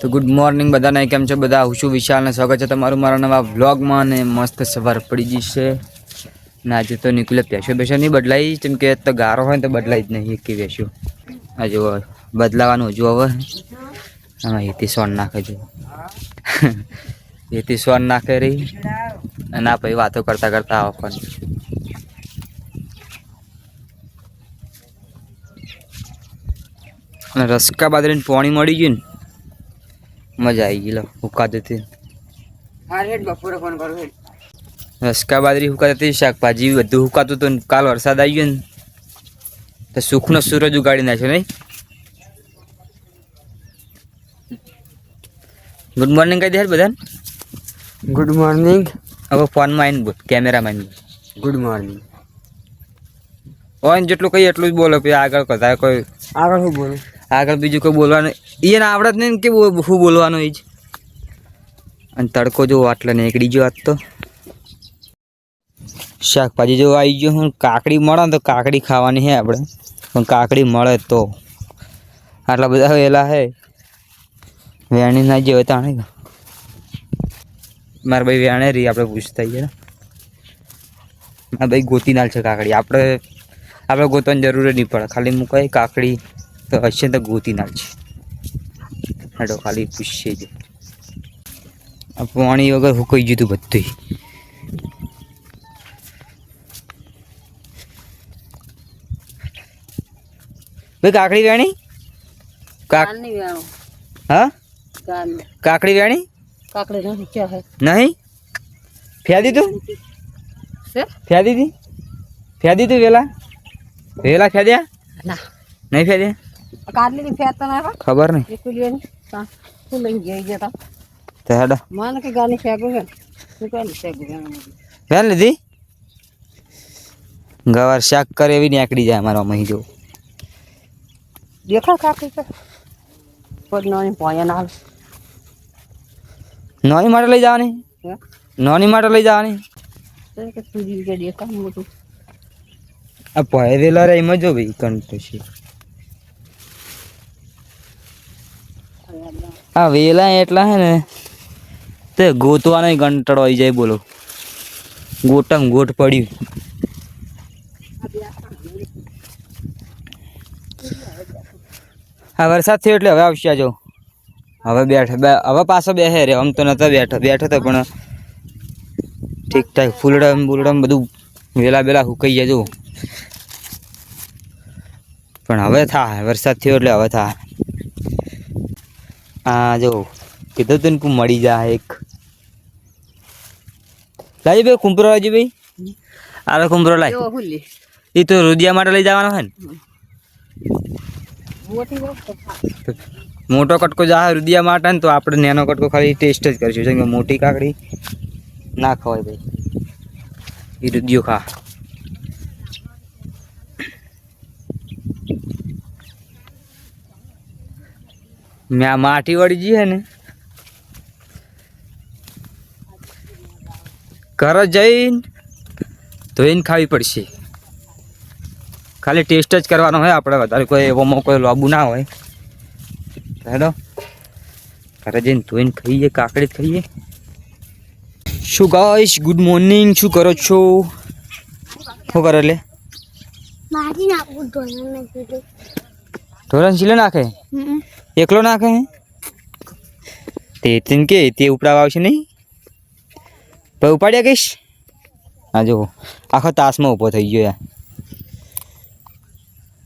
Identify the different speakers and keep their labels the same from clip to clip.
Speaker 1: તો good morning બધાને. કેમ છો બધા? હું છું વિશાલને સ્વાગત છે તમારું મારા નવા વ્લોગમાં ને મસ્ત સવાર પડી જશે ને આજે તો નીકળે પેશો બેસો નહીં બદલાઈ. જેમ કે તો ગારો હોય ને તો બદલાઈ જ નહીં. એકી બેસો આ જો બદલાવાનું હજુ હવે. આમાં હેતી સોન નાખે છે. હેતી સોન નાખે રહી. અને આ પછી વાતો કરતા કરતાં આવો પણ અને રસકા બાદરીને પોણી મળી ગયું ને. મજા આવી ગઈ લો હુકાતી હતી
Speaker 2: હા બપોરે ફોન કરું
Speaker 1: રસકા બાદરી હુકાતી હતી શાકભાજી બધું હુકાતું હતું કાલ વરસાદ આવી ગયો ને. તો સુખનો સૂરજ ઉગાડી નાખ્યો નહીં? ગુડ મોર્નિંગ કહી દે બધા બધાને.
Speaker 2: ગુડ મોર્નિંગ
Speaker 1: હવે ફોનમાં આવીને બોલ કેમેરામાં
Speaker 2: ગુડ મોર્નિંગ
Speaker 1: હોય જેટલું કહીએ એટલું જ બોલો પછી આગળ કરતા કોઈ
Speaker 2: આગળ શું બોલું?
Speaker 1: આગળ બીજું કોઈ બોલવાનું? એ ના આવડત નહીં કે શું બોલવાનું એ જ. અને તડકો જો આટલે નીકળી ગયો આજ તો. શાકભાજી જો આવી ગયો હું, કાકડી મળે તો કાકડી ખાવાની છે આપણે પણ કાકડી મળે તો. આટલા બધા વેલા હે. વેણી ના જે હોય તાણે. મારા ભાઈ વેણે રહી આપણે પૂછતા ગયા મારા ભાઈ ગોતી નાલ છે કાકડી. આપણે આપણે ગોતવાની જરૂર જ નહીં પડે. ખાલી મૂકાય કાકડી. તો હશે તો ગોતી છે હેડો ખાલી પૂછશે જ. આ પાણી વગર હુકાઈ ગયું હતું બધું ભાઈ કાકડી વેણી? હા? કાકડી વેણી?
Speaker 2: કાકડી હે?
Speaker 1: નહીં? ફેદી તું
Speaker 2: છે
Speaker 1: તી દીધી? તું વેલા? વેલા ફ્યા દ્યા
Speaker 2: ના.
Speaker 1: નહીં ફ્યા
Speaker 2: કાટલી ની ફેર તો
Speaker 1: ખબર નહીં.
Speaker 2: એકલી ની તા શું લઈને જઈ જતા.
Speaker 1: તો હેડો.
Speaker 2: મને કે ગાની ફેગો છે શું કહે ફેગો
Speaker 1: લીધી? ગવાર શાક કરે એવી નીકળી જાય અમારા મહી જો
Speaker 2: દેખાડ કાકી કે કોઈ નોની પોયા ના
Speaker 1: નોની માટે લઈ જવાની? નોની માટે લઈ જવાની?
Speaker 2: તો કે તુજી કે દેખા મોટું.
Speaker 1: આ પોય દેલા રે એમાં જો ભાઈ કંટો છે. આ વેલા એટલા હે ને, તે ગોતવાનો કંટાળો આવી જાય બોલો. ગોટમ ગોટ પડ્યું. હા, વરસાદ થયો એટલે હવે આવશે આજો હવે બેઠ હવે પાછો બેહે રે, આમ તો નતો બેઠો બેઠો તો પણ ઠીક ઠાક ફૂલડમ બુલડમ બધું વેલા બેલા હુકાઈ જો. પણ હવે થાય વરસાદ થયો એટલે હવે થાય હા જો કીધું તું ને મળી જાય એક. લાજી ભાઈ કુંભરો લાજી ભાઈ. આરો કુંભરો લાય એ તો રુદિયા માટે લઈ જવાનો હોય ને.
Speaker 2: મોટો
Speaker 1: કટકો જા રુદિયા માટે ને તો આપણે નાનો કટકો ખાલી ટેસ્ટ જ કરીશું. મોટી કાકડી ના ખવાય ભાઈ. એ રુદિયો ખા. મેં આ માટી વાળી જી હે ને ઘરે જઈને ધોઈને ખાવી પડશે. ખાલી ટેસ્ટ જ કરવાનો હોય આપણે વધારે કોઈ એવો કોઈ લાબુ ના હોય. હેલો ઘરે જઈને ધોઈને ખાઈએ કાકડી જ ખાઈએ. શું ગાઈશ ગુડ મોર્નિંગ શું કરો છો? શું કરો એટલે
Speaker 3: ધોરણ
Speaker 1: સિલે નાખે? એકલો નાખે તે તેમ કે, તે ઉપડાવા આવશે નહીં? તો ઉપાડ્યા કહીશ? હા જો આખો તાસમાં ઊભો થઈ ગયો યાર.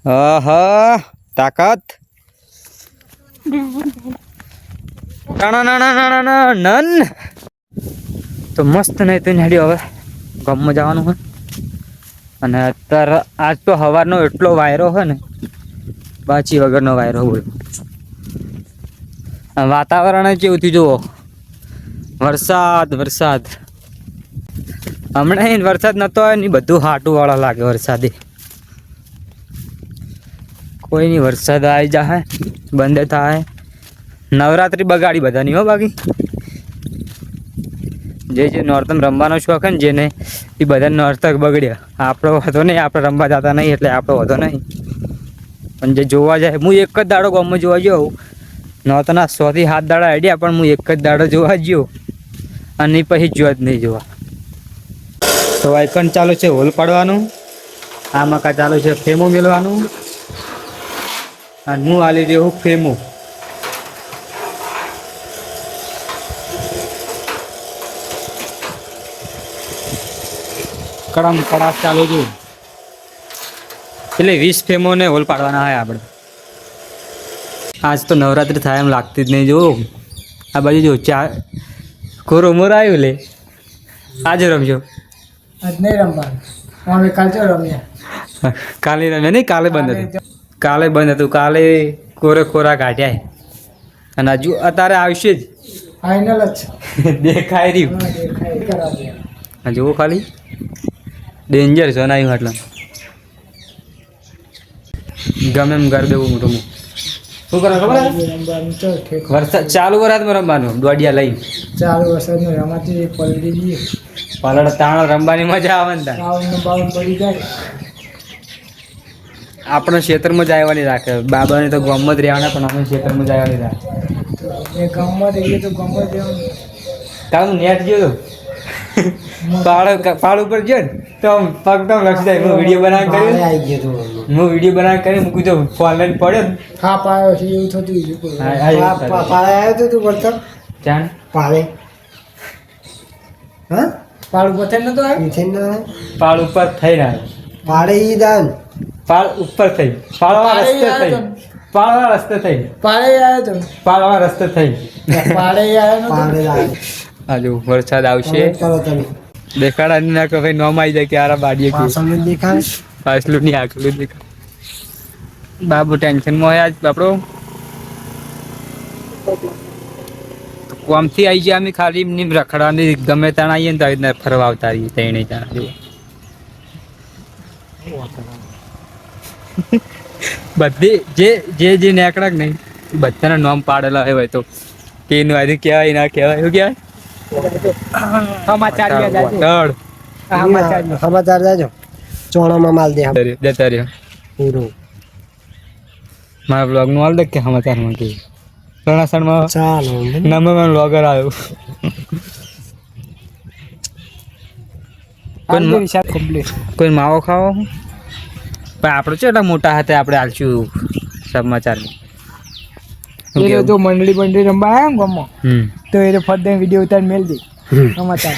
Speaker 1: આહા તાકાત. નન. તો મસ્ત નહીં તું હેડ્યો હવે. ગામમાં જવાનું હોય. અને અત્યારે આજ તો સવારનો એટલો વાયરો હોય ને, બાચી વગરનો વાયરો બોલો વાતાવરણ જ એવું થયું જુઓ? વરસાદ વરસાદ. હમણાં વરસાદ નતો હોય ને બધું હાટું વાળા લાગે વરસાદે. કોઈ નહીં વરસાદ આવી જાય બંધ થાય નવરાત્રી બગાડી બધાની હો બાકી. જે જે નોર્તમ રમવાનો શોખ ને જેને એ બધા નોર્તક બગડ્યા. આપણો હતો નહીં, આપણે રમવા જતા નહીં એટલે આપણો હતો નહીં. પણ જે જોવા જાય, હું એક જ દાડો ગામમાં જોવા ગયો નહોતો ના, સો થી સાત દાડા અડ્યા પણ હું એક જ દાડો જોવા ગયો અને પછી જોવા જ નહીં જોવા. તો આઈકન ચાલુ છે હોલ પાડવાનું. આ મકા ચાલુ છે ફેમો મેળવાનું. અને હું આલી રહ્યો ફેમો. કડમ કડાક ચાલુ છું. એટલે વીસ ફેમોને હોલ પાડવાના હોય આપણે આજ તો નવરાત્રિ થાય એમ લાગતી જ નહીં. જો આ બાજુ જો ચાર કોરો ઉમર આવ્યું લે. આજે રમજો.
Speaker 4: આજ નહીં રમવાનું. અમે કાલ રમ્યા.
Speaker 1: કાલે રમ્યા નહીં? કાલે બંધ હતું. કાલે બંધ હતું. કાલે કોરે કોરા કાઢ્યા. અને હજુ અત્યારે આવશે જ.
Speaker 4: ફાઇનલ જ
Speaker 1: દેખાય રહ્યું.
Speaker 4: દેખાય
Speaker 1: જુઓ ખાલી. ડેન્જર છે નાયું એટલે ગમે એમ ગરબે હું રમું શું કરો ખબર વરસાદ ચાલુ વરાતમાં રમવાનું દોડિયા લઈને.
Speaker 4: ચાલુ વરસાદમાં રમાતી પલટી ગઈ.
Speaker 1: પલડ તાણ રમવાની મજા આવે ને તાણ.
Speaker 4: પડી જાય.
Speaker 1: આપણે ક્ષેત્રમાં જ આવવાની રાખે. બાબાને તો ગમત રહેવાના પણ અમે ક્ષેત્રમાં જ આવવાની રાખે.
Speaker 4: ગમત એ તો ગમત
Speaker 1: તારું નેટ ગયો તો પાડ પાડ ઉપર ગયો ને તો આમ પગ તો લક્ષી જાય હું વીડિયો બનાવ કર્યો હું વીડિયો બનાવ કરી મૂકું તો ફોન લઈને પડ્યો ને
Speaker 4: હા પાયો છે. એવું થતું
Speaker 1: થતું.
Speaker 4: પાળે આવ્યો તો તું વળતર?
Speaker 1: જાણ
Speaker 4: પાળે. હા? પાળ ઉપર નતો આવ્યો?
Speaker 1: પાડ ઉપર થઈ ના
Speaker 4: પાળે ઈ દાન.
Speaker 1: પાડ ઉપર થઈ. પાડવા
Speaker 4: પાડે
Speaker 1: રસ્તે થઈ. પાડવા રસ્તે થઈ.
Speaker 4: પાળે આવ્યો તો.
Speaker 1: પાડવા રસ્તે થઈ.
Speaker 4: પાળે આવ્યો પાળે આવ્યો.
Speaker 1: હાજુ વરસાદ આવશે. દેખાડા નહીં નાખો ભાઈ નોમ આવી જાય કે આરા બાડીએ
Speaker 4: કે.
Speaker 1: પાછલું ની આખલું દેખાય. બાબુ ટેન્શનમાં હોય આજ બાપડો? કોમથી આવી જાય અમે ખાલી એમની રખડવાની ગમે ત્યાં આવીએ ને તો આવી ફરવા આવતા રહીએ ત્યાં ત્યાં બધી જે જે જે નેકડાક નહીં બધાના નોમ પાડેલા હોય તો. કે એનું આજે કહેવાય ના કહેવાય એવું કહેવાય?
Speaker 4: સમાચાર
Speaker 1: વોટળ.
Speaker 4: સમાચાર જાજો. ચોણામાં માલ દે
Speaker 1: જતા રહ્યો,
Speaker 4: પૂરું.
Speaker 1: મારા બ્લોગનું હાલ કે સમાચારમાં કે. રણાસણમાં
Speaker 4: ચાલો
Speaker 1: નંબર બ્લોગર આવ્યો. કોઈ મ- કોઈ માવો ખાવો? પણ આપણે છે એટલા મોટા હાથે આપણે હાલશું સમાચારમાં.
Speaker 4: એ તો મંડળી મંડળી રમવા આવ્યા ને ગામમાં તો એ ફરતે વીડિયો ઉતાર મેલ દે. સમાચાર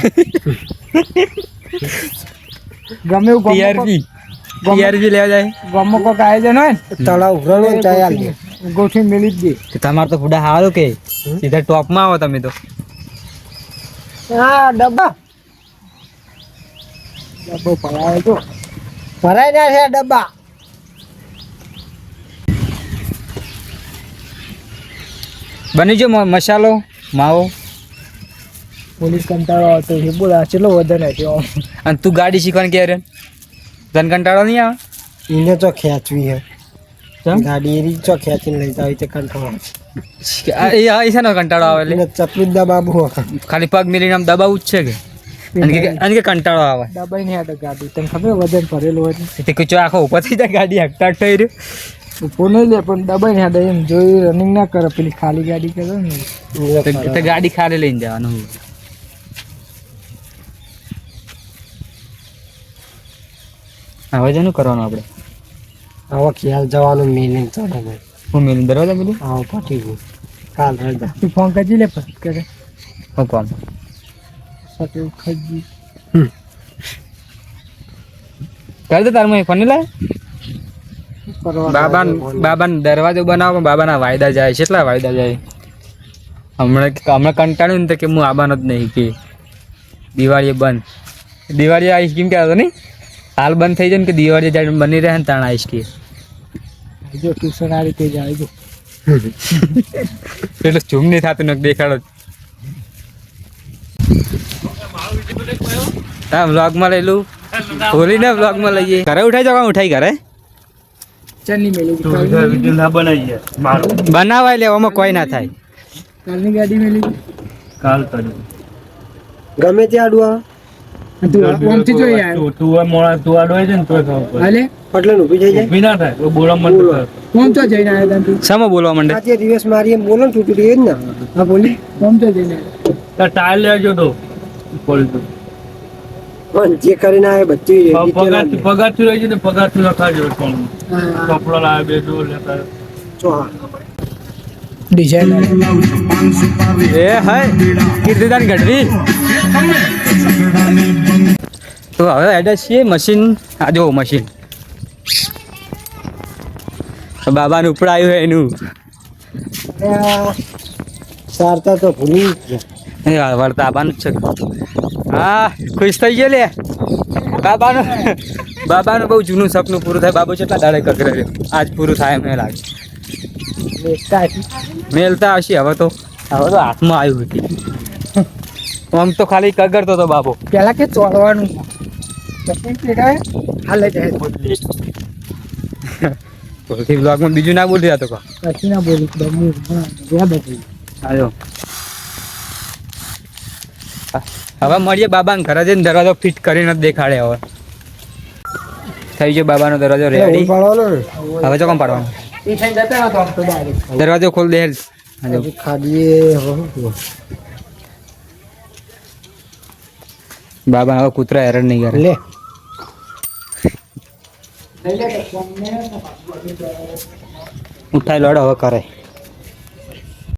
Speaker 4: ગમે એવું
Speaker 1: ટીઆરપી ટીઆરપી લેવા જાય.
Speaker 4: ગામમાં કોઈક આયોજન હોય ને
Speaker 5: તળાવ ત્યાં આલી
Speaker 4: ગોઠવી મેલી જ દે.
Speaker 1: તમારે તો ફૂડા સારું કે સીધા ટોપમાં આવો તમે તો.
Speaker 4: હા ડબ્બા. ડબ્બો પડાયો તો
Speaker 5: ભરાઈ રહ્યા છે ડબ્બા.
Speaker 1: બની જો મસાલો? માવો?
Speaker 4: પોલીસ કંટાળો આવતો છે. બોલ આ ચેટલો વધારે છે
Speaker 1: અને તું ગાડી શીખવાની ક્યારે? તને કંટાળો નહીં આવે?
Speaker 5: એને તો ખેંચવી હે. ગાડી એની ચો ખેંચીને લઈ જાવ તે કંટાળો
Speaker 1: આ- એ આ કંટાળો આવે એટલે?
Speaker 5: ચપલી હે.
Speaker 1: ખાલી પગ મેલીને આમ દબાવું જ છે કે? અને કે કંટાળો આવે?
Speaker 4: દબાઈ નહીં ગાડી. તને ખબર વજન ભરેલું હોય તે?
Speaker 1: કીચો આખો ઉપર થઈ જાય ગાડી હકટાક થઈ રહ્યો.
Speaker 4: ઊભો નહીં લે પણ દબાઈ ને એમ જોઈ રનિંગ ના કરે પેલી ખાલી ગાડી કરે ને.
Speaker 1: તો- ગાડી ખાલી લઈને જવાનું. હવે જેનું કરવાનું આપણે?
Speaker 5: હવે ખ્યાલ જવાનું મિલિંગ ચાલે
Speaker 1: હું મિલીને દરવાજા બોલું
Speaker 5: આવો પટી ગયું. કાલ રજા
Speaker 4: તું ફોન કરજી લે પછી કરે.
Speaker 1: હું કોણ
Speaker 4: સાથે ખજી
Speaker 1: કરી દે તાર મને ફોન લાય બાબા બાબા દરવાજો બનાવો પણ બાબાના વાયદા જાય. કેટલા વાયદા જાય? હમણાં હમણાં કંટાળ્યું ને કે હું આવવાનો જ નહીં કે. દિવાળીએ બંધ. દિવાળી આવીશ કેમ કે આવતો નહીં? હાલ બંધ થઈ જાય ને કે દિવાળી જાય બની રહે ને તાણ આવીશ કે
Speaker 4: જો ટ્યુશન આ રીતે જાય જો
Speaker 1: એટલે ઝૂમ નહીં થતું ને દેખાડો. હા વ્લોગમાં લઈ લઉં. હોલીને બ્લોગમાં લઈએ. ઘરે ઉઠાઈ જાવ ઉઠાઈ ઘરે?
Speaker 4: ચન્ની મેલી હતી. કાલની
Speaker 1: બનાવાય લેવામાં કોઈ ના થાય.
Speaker 4: કાલની ગાડી મેલી.
Speaker 5: ગમે ત્યાં આવે.
Speaker 4: તું આમથી જોઈ આવ્યો. હાલે?
Speaker 5: એટલે ઊભી થઈ જાય?
Speaker 6: ઊભી ના થાય તો બોલવા માંડે
Speaker 5: પણ જે કરીને આવે બધી
Speaker 6: પગાર પગારથી રહી ને પગારથી રખાજો પણ. કપડા લાવે બે જો લેતા
Speaker 5: જો હા.
Speaker 4: ડિઝાઇનર
Speaker 1: એ હાય કીર્તિદાન ગઢવી. તો હવે એડ્રેસ છીએ મશીન. આ જો મશીન. બાબાનું ઉપડાયું હોય એનું.
Speaker 5: સારતા તો ભૂલી જ ગયા.
Speaker 1: એ વળતા આવવાનું જ છે. હા ખુશ થઈ ગયો લે. બાબાનું બાબાનું બહુ જૂનું સપનું પૂરું થાય. બાબુ કેટલા દાડે કકરે રહ્યો આજ પૂરું થાય એમ લાગે. મેલતા હશે હવે તો. હવે તો હાથમાં આવ્યું હતી આમ તો ખાલી કગરતો તો બાબો.
Speaker 4: પેલા કે ચોળવાનું? હાલે જાય.
Speaker 1: બોલતી બ્લોગમાં બીજું ના બોલી તો કહો
Speaker 4: પછી ના બોલી. હતી
Speaker 1: આવ્યો હવે મળીએ બાબાને ઘરે જઈને દરવાજો ફિટ કરીને દેખાડે હવે. થઈ ગયો બાબાનો દરવાજો રેડી હવે તો કોમ પાડવાનો? દરવાજો ખોલ દે. જો. બાબા હવે કૂતરા હેરાન નહીં કરે.
Speaker 5: લે.
Speaker 1: ઉઠાઈ લડ હવે કરે